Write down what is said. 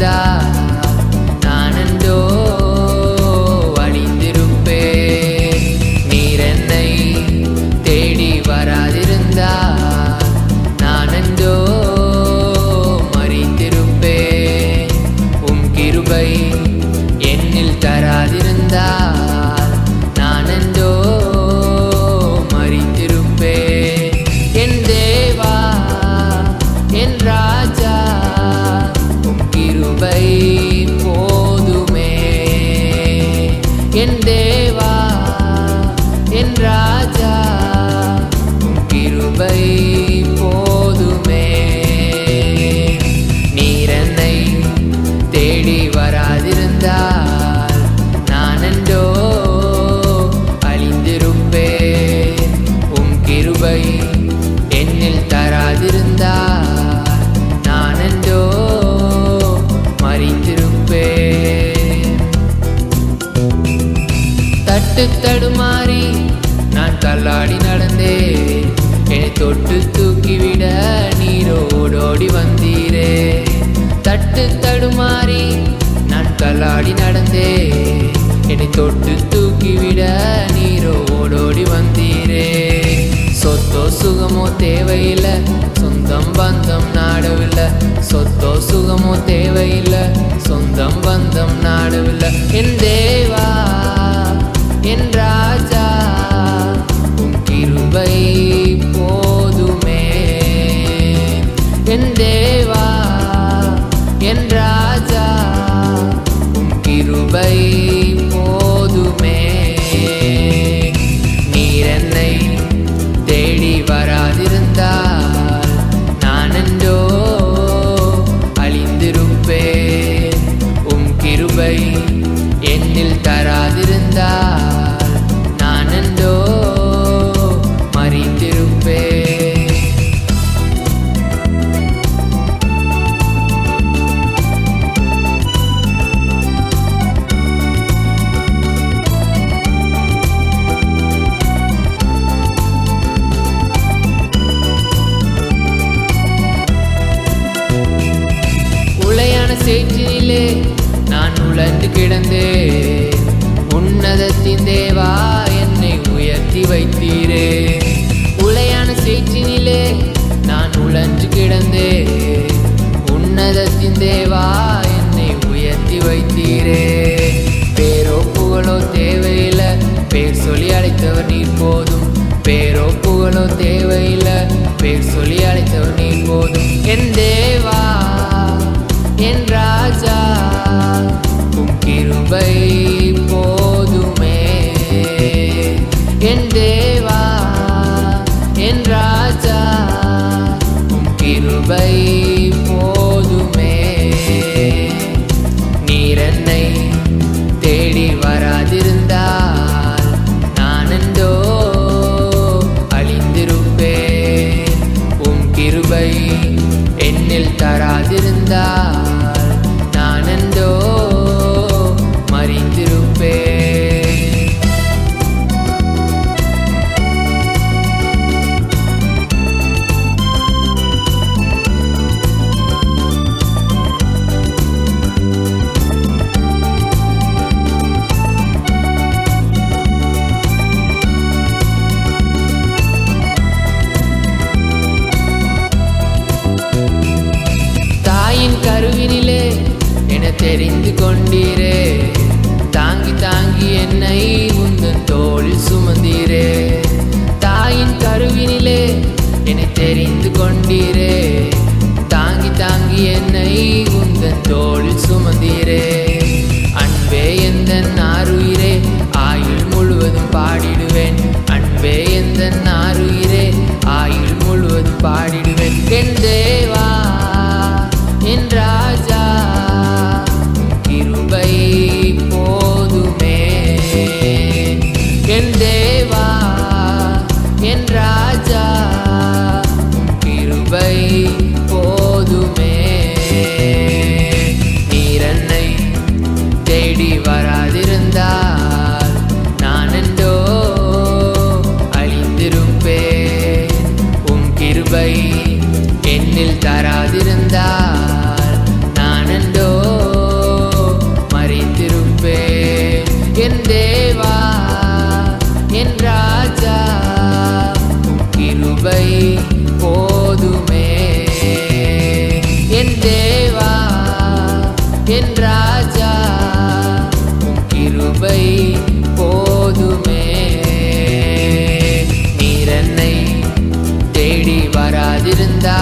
தராதிருந்தால் நான் என் தேவா என் ராஜா கிருபை போதுமே. நீரனை தேடி வராதிருந்தா தொட்டு தூக்கிவிட நீரோ ஓடோடி வந்தீரே. சொத்தோ சுகமோ தேவையில்லை சொந்தம் பந்தம் நாடவில்லை. சொத்தோ சுகமோ தேவையில்லை சொந்தம் பந்தம் நாடவில்லை. என் தேவா என் ராஜா உம் கிருபை போதுமே. என் தேவா என் ராஜா உம் கிருபை உழந்து கிடந்தே. உன்னதத்தின் தேவா என்னை உயர்த்தி வைத்தீரே. உளையான சேற்றினிலே நான் உழன்று கிடந்தே. உன்னதத்தின் தேவா என்னை உயர்த்தி வைத்தீரே. பேரோ புகழோ தேவையில்லை பேர் சொல்லி அழைத்தவர் நீர் போதும். பேரோ புகழோ தேவையில்லை பேர் சொல்லி கிருபை தெரிந்து கொண்டீரே. தாங்கி தாங்கி என்னை ராஜா கிருபை போதுமே. நீரன்னை தேடி வராதிருந்தா.